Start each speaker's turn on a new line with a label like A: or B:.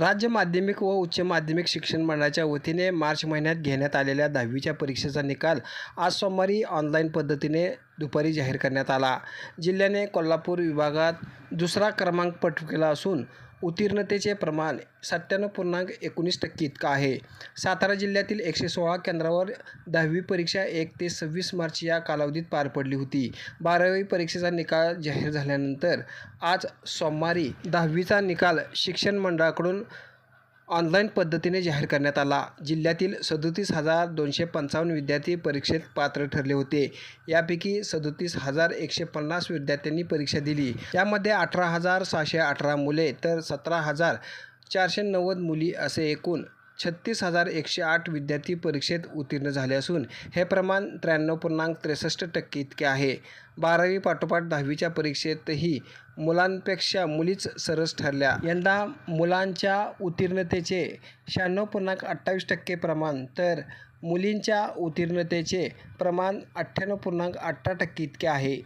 A: राज्य माध्यमिक व उच्च माध्यमिक शिक्षण मंडळाच्या वतीने मार्च महिन्यात घेण्यात आलेल्या दहावीच्या परीक्षेचा निकाल आज सोमवारी ऑनलाईन पद्धतीने दुपारी जाहीर करण्यात आला. जिल्ह्याने कोल्हापूर विभागात दुसरा क्रमांक पटकावला असून उत्तीर्णतेचे प्रमाण सत्त्याण्णव पूर्णांक एकोणीस टक्के इतकं आहे. सातारा जिल्ह्यातील एकशे सोळा केंद्रावर दहावी परीक्षा एक ते सव्वीस मार्च या कालावधीत पार पडली होती. बारावी परीक्षेचा निकाल जाहीर झाल्यानंतर आज सोमवारी दहावीचा निकाल शिक्षण मंडळाकडून ऑनलाईन पद्धतीने जाहीर करण्यात आला. जिल्ह्यातील सदोतीस हजार दोनशे पंचावन्न विद्यार्थी परीक्षेत पात्र ठरले होते. यापैकी सदोतीस हजार एकशे पन्नास विद्यार्थ्यांनी परीक्षा दिली. यामध्ये अठरा हजार सहाशे अठरा मुले तर सतरा हजार चारशे नव्वद मुली असे एकूण छत्तीस हजार एकशे आठ विद्यार्थी परीक्षेत उत्तीर्ण झाले असून हे प्रमाण त्र्याण्णव पूर्णांक त्रेसष्ट टक्के इतके आहे. बारावी पाठोपाठ दहावीच्या परीक्षेतही मुलांपेक्षा मुलीच सरस ठरल्या. यंदा मुलांच्या उत्तीर्णतेचे शहाण्णव पूर्णांक अठ्ठावीस टक्के प्रमाण तर मुलींच्या उत्तीर्णतेचे प्रमाण अठ्ठ्याण्णव पूर्णांक अठरा टक्के इतके आहे.